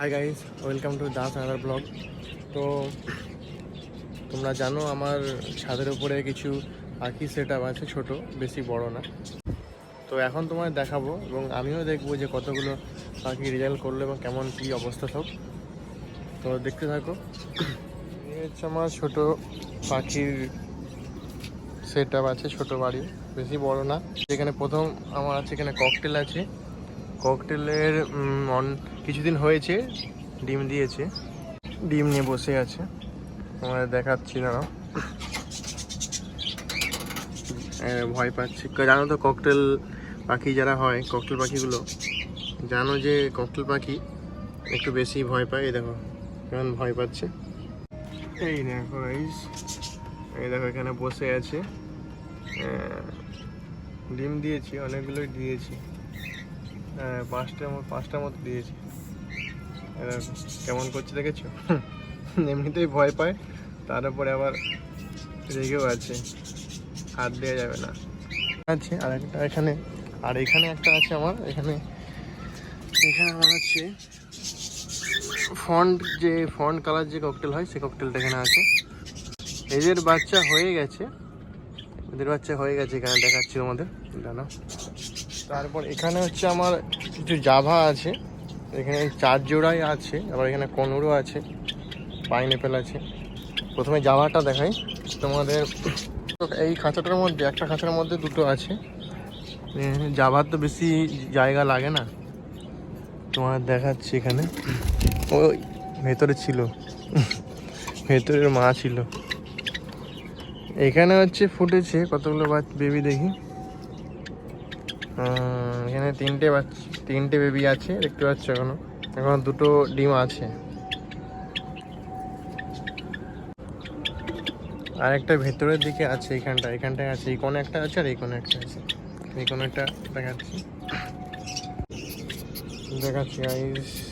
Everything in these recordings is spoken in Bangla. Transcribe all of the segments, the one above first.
Hi guys welcome to Das another blog তো তোমরা জানো আমার ছাদের উপরে কিছু পাখি সেট আপ আছে ছোট, বেশি বড় না। তো এখন তোমায় দেখাবো এবং আমিও দেখব যে কতগুলো পাখি রেজাল্ট করল এবং কেমন কী অবস্থা সব। তো দেখতে থাকো। হচ্ছে আমার ছোটো পাখির সেট আছে, ছোটো বাড়ি, বেশি বড় না। যেখানে প্রথম আমার আছে, এখানে ককটেল আছে। ককটেলের কিছুদিন হয়েছে ডিম দিয়েছে। ডিম নিয়ে বসে আছে। তোমাদের দেখাচ্ছি না ভয় পাচ্ছি। জানো তো ককটেল পাখি যারা হয় ককটেল পাখিগুলো? জানো যে ককটেল পাখি একটু বেশি ভয় পায় এই দেখো কেমন ভয় পাচ্ছে। এই দেখো guys, এই দেখো এখানে বসে আছে। ডিম দিয়েছি অনেকগুলোই দিয়েছি। পাঁচটার মতো পাঁচটার মতো কেমন করছে দেখেছ? এমনিতেই ভয় পায়, তার উপরে আবার রেগেও আছে। হাত দেওয়া যাবে না। আছে, আর একটা এখানে, আর এখানে একটা আছে আমার, এখানে এখানে আমার হচ্ছে ফন্ট যে ফন্ট কালার যে ককটেল হয়, সেই ককটেলটা এখানে আছে। এদের বাচ্চা হয়ে গেছে। এদের বাচ্চা হয়ে গেছে, এখানে দেখাচ্ছি আমাদের জানো তারপর এখানে হচ্ছে আমার কিছু জাভা আছে, এখানে চার জোড়াই আছে, আবার এখানে কনুরও আছে পাইনঅ্যাপেল আছে। প্রথমে জাভাটা দেখাই, তোমাদের এই খাঁচাটার মধ্যে, একটা খাঁচার মধ্যে দুটো আছে। জাভার তো বেশি জায়গা লাগে না। তোমার দেখাচ্ছি এখানে। ওই, ভেতরে ছিল। ভেতরের মা ছিল। এখানে হচ্ছে ফুটেছে, কতগুলো বেবি দেখি। এখানে তিনটে বাচ্চা তিনটে বেবি আছে, দেখতে পাচ্ছ এখনও। এখন দুটো ডিম আছে। আর একটা ভেতরের দিকে আছে এখানটা, এখানটায় আছে, এই কোণে একটা আছে আর এই কোণে একটা আছে। এই কোণে একটা দেখাচ্ছি। দেখাচ্ছি গাইস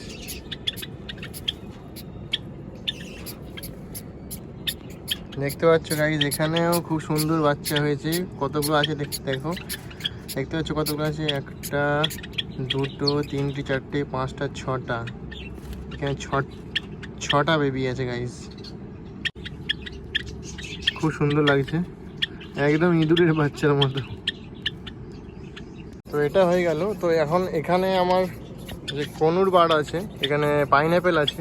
দেখতে পাচ্ছ গাইজ এখানেও খুব সুন্দর বাচ্চা হয়েছে। কতগুলো আছে দেখ- দেখো। দেখতে পাচ্ছ কতগুলো আছে? একটা, দুটো, তিনটে, চারটে, পাঁচটা, ছটা। এখানে ছটা বেবি আছে গাইস খুব সুন্দর লাগছে। একদম ইঁদুরের বাচ্চার মতো। তো এটা হয়ে গেল। তো এখন এখানে আমার যে কনুর বার্ড আছে, এখানে পাইনঅ্যাপেল আছে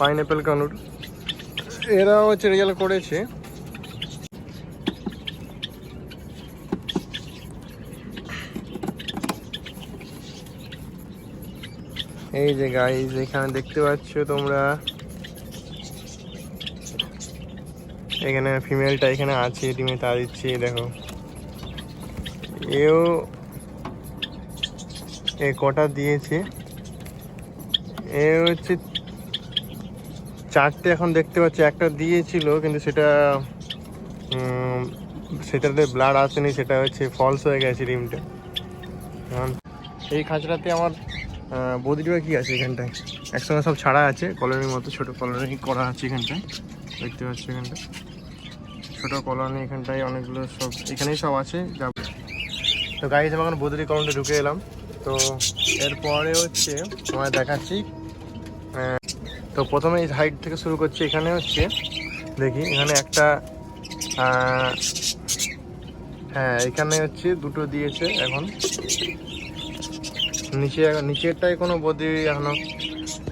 পাইনঅ্যাপেল কনুর। এরাও হচ্ছে রেজাল্ট করেছে। এই যে গাইজ এখানে দেখতে পাচ্ছ তোমরা। এখানে ফিমেলটা এখানে আছে, ডিমে তা দিচ্ছে দেখো। এও এ কটা দিয়েছে? এ হচ্ছে চারটে এখন দেখতে পাচ্ছি, একটা দিয়েছিল, কিন্তু সেটা সেটাতে ব্লাড আসেনি, সেটা হচ্ছে ফলস হয়ে গেছে ডিমটা। এই খাঁচড়াতে আমার বদ্রি পাখি আছে এখানটায়? একসঙ্গে সব ছাড়া আছে কলোনির মতো, ছোট কলোনি করা আছে এখানটায়। দেখতে পাচ্ছি এখানটায় ছোট কলোনি এখানটায় অনেকগুলো সব, এখানেই সব আছে। যাব তো গাড়ি আমি এখন বদ্রি কলোনি ঢুকে এলাম। তো এরপরে হচ্ছে তোমায় দেখাচ্ছি। তো প্রথমে এই হাইট থেকে শুরু করছি। এখানে হচ্ছে, দেখি, এখানে একটা হ্যাঁ এখানে হচ্ছে দুটো দিয়েছে এখন। নিচে, নিচেরটায় কোনো বদি এখনও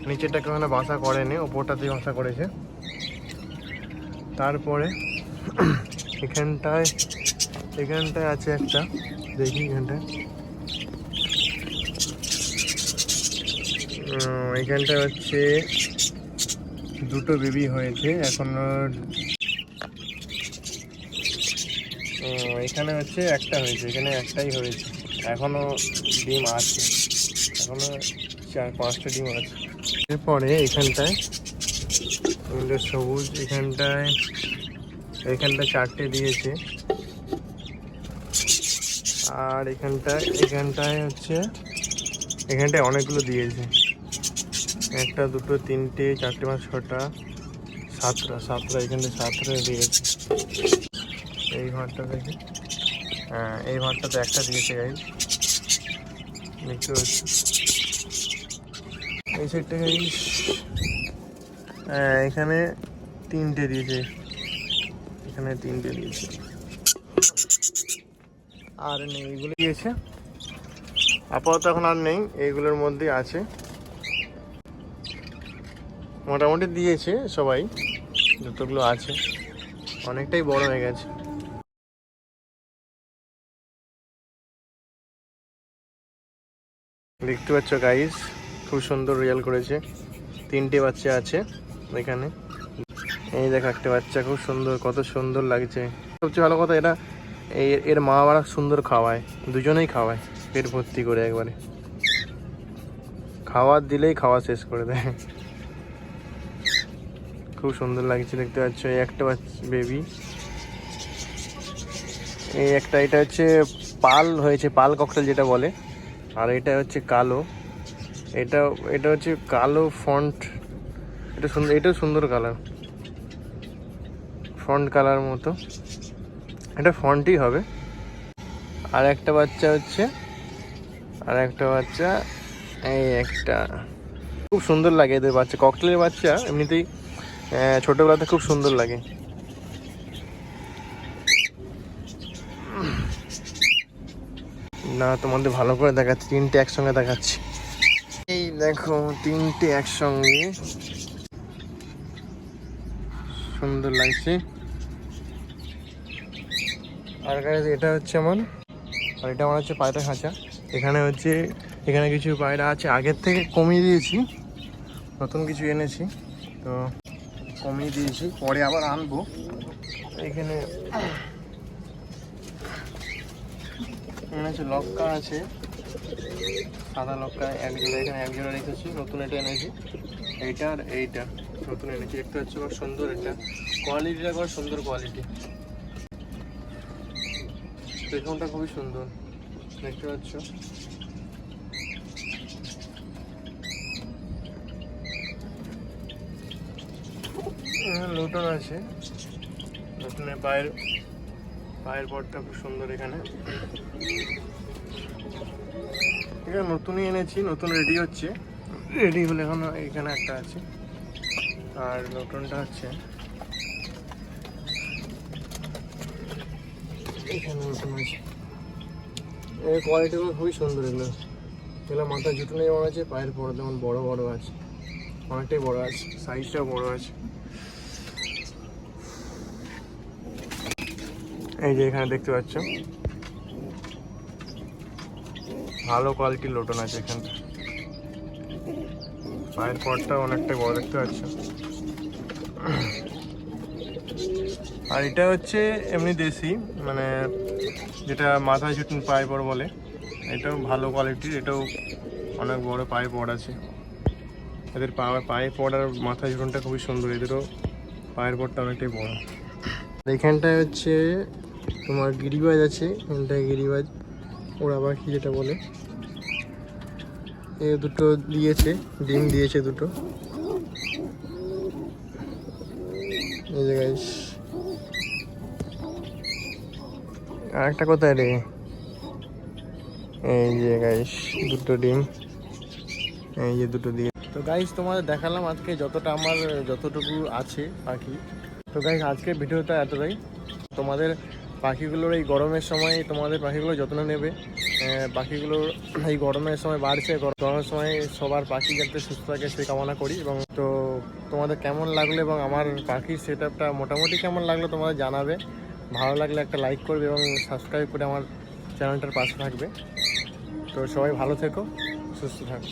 নিচেরটা এখনও বাসা করেনি, ওপরটাতেই বাসা করেছে। তারপরে এখানটায় এখানটায় আছে একটা, দেখি এখানটায়। এখানটায় হচ্ছে দুটো বেবি হয়েছে, এখনও এখানে হচ্ছে একটা হয়েছে, এখানে একটাই হয়েছে, এখনও ডিম আছে। চার পাঁচটা ডিম আছে। এরপরে এখানটায় আমাদের সবুজ, এখানটায় এখানটায় চারটে দিয়েছে। আর এখানটায় এখানটায় হচ্ছে, এখানটায় অনেকগুলো দিয়েছে। একটা, দুটো, তিনটে, চারটে পাঁচ ছটা, সাতটা সাতটা, এখানটায় সাতটা দিয়েছে। এই ঘরটা দেখি হ্যাঁ এই ঘরটাতে একটা দিয়েছে গাই দেখতে পাচ্ছি এই সাইডটা এখানে তিনটে দিয়েছে। এখানে তিনটে দিয়েছে। আর নেই, এগুলো দিয়েছে। আপাতত এখন আর নেই এইগুলোর মধ্যে আছে। মোটামুটি দিয়েছে সবাই, যতগুলো আছে। অনেকটাই বড় হয়ে গেছে। দেখতে পাচ্ছ গাইস খুব সুন্দর রিয়াল করেছে। তিনটে বাচ্চা আছে এখানে। এই দেখো, একটা বাচ্চা খুব সুন্দর, কত সুন্দর লাগছে। সবচেয়ে ভালো কথা এটা এই- এর মা বাবা সুন্দর খাওয়ায়, দুজনেই খাওয়ায়, পেট ভর্তি করে একবারে। খাওয়ার দিলেই খাওয়া শেষ করে দেয়। খুব সুন্দর লাগছে, দেখতে পাচ্ছ, এই একটা বেবি এই একটা, এটা হচ্ছে পাল হয়েছে, পাল ককটেল যেটা বলে। আর এটা হচ্ছে কালো। এটা এটা হচ্ছে কালো ফন্ট এটা সুন্দর এটাও সুন্দর কালার ফন্ট কালার মতো। এটা ফন্টই হবে। আর একটা বাচ্চা হচ্ছে। আর একটা বাচ্চা, এই একটা। খুব সুন্দর লাগে এদের বাচ্চা। ককটেলের বাচ্চা এমনিতেই ছোটোবেলাতে খুব সুন্দর লাগে। না, তোমাদের ভালো করে দেখাচ্ছি, তিনটে একসঙ্গে দেখাচ্ছি। এই দেখো, তিনটে একসঙ্গে। সুন্দর লাগছে। আর এটা হচ্ছে আমার, আর এটা আমার হচ্ছে পায়রা খাঁচা। এখানে হচ্ছে, এখানে কিছু পায়রা আছে। আগের থেকে কমিয়ে দিয়েছি, নতুন কিছু এনেছি। তো কমিয়ে দিয়েছি, পরে আবার আনব। এখানে এখানে হচ্ছে লক্কা আছে, সাদা লক্কা, এক জোড়া, এখানে এক জোড়া রেখেছি, নতুন এটা এনেছি। এইটা আর এইটা, নতুন এনেছি। দেখতে হচ্ছে খুব সুন্দর এটা। কোয়ালিটিটা খুব সুন্দর কোয়ালিটি পেখমটা খুবই সুন্দর। দেখতে পাচ্ছ? লুটন আছে। লুটনের পায়ের পায়ের পরটা খুব সুন্দর এখানে। এখানে নতুনই এনেছি, নতুন রেডি হচ্ছে। রেডি হলে এখন এখানে একটা আছে। আর নতুনটা হচ্ছে। এখানে নতুন আছে। এর কোয়ালিটিগুলো খুবই সুন্দর এগুলো। এগুলো মাথা জুটো নিয়ে আছে, পায়ের পর যেমন বড় বড় আছে, অনেকটাই বড় আছে সাইজটাও বড় আছে। এই যে এখানে দেখতে পাচ্ছ। ভালো কোয়ালিটির লোটন আছে এখানটা পায়ের পরটা অনেকটাই বড় দেখতে পাচ্ছ। আর এটা হচ্ছে এমনি দেশি মানে যেটা মাথায় ঝুটুন পায়ে পর বলে। এটাও ভালো কোয়ালিটির এটাও অনেক বড় পায়ে পড় আছে। এদের পা, পায়ে পড় আর মাথায় ঝুটুনটা খুবই সুন্দর, এদেরও পায়ের পরটা অনেকটাই বড়। এখানটায় হচ্ছে তোমার গিরিবাজ আছে এখানটায় গিরিবাজ? ওরা পাখি যেটা বলে? এ দুটো দিয়েছে, ডিম দিয়েছে দুটো। যে গাইস আর একটা কোথায় রে? এই যে গাইস দুটো ডিম। এই যে দুটো দিয়ে। তো গাইস তোমাদের দেখালাম আজকে যতটা আমার, যতটুকু আছে পাখি তো গাইস আজকের ভিডিওটা এতটাই। তোমাদের পাখিগুলোর এই গরমের সময় তোমাদের পাখিগুলো যত্ন নেবে। পাখিগুলোর এই গরমের সময় বাড়ছে গরমের সময় সবার পাখি যাতে সুস্থ থাকে সে কামনা করি এবং তো তোমাদের কেমন লাগল এবং আমার পাখির সেট আপটা মোটামুটি কেমন লাগল তোমাদের জানাবে। ভালো লাগলে একটা লাইক করবে এবং সাবস্ক্রাইব করে আমার চ্যানেলটার পাশে থাকবে। তো সবাই ভালো থেকো, সুস্থ থাকো।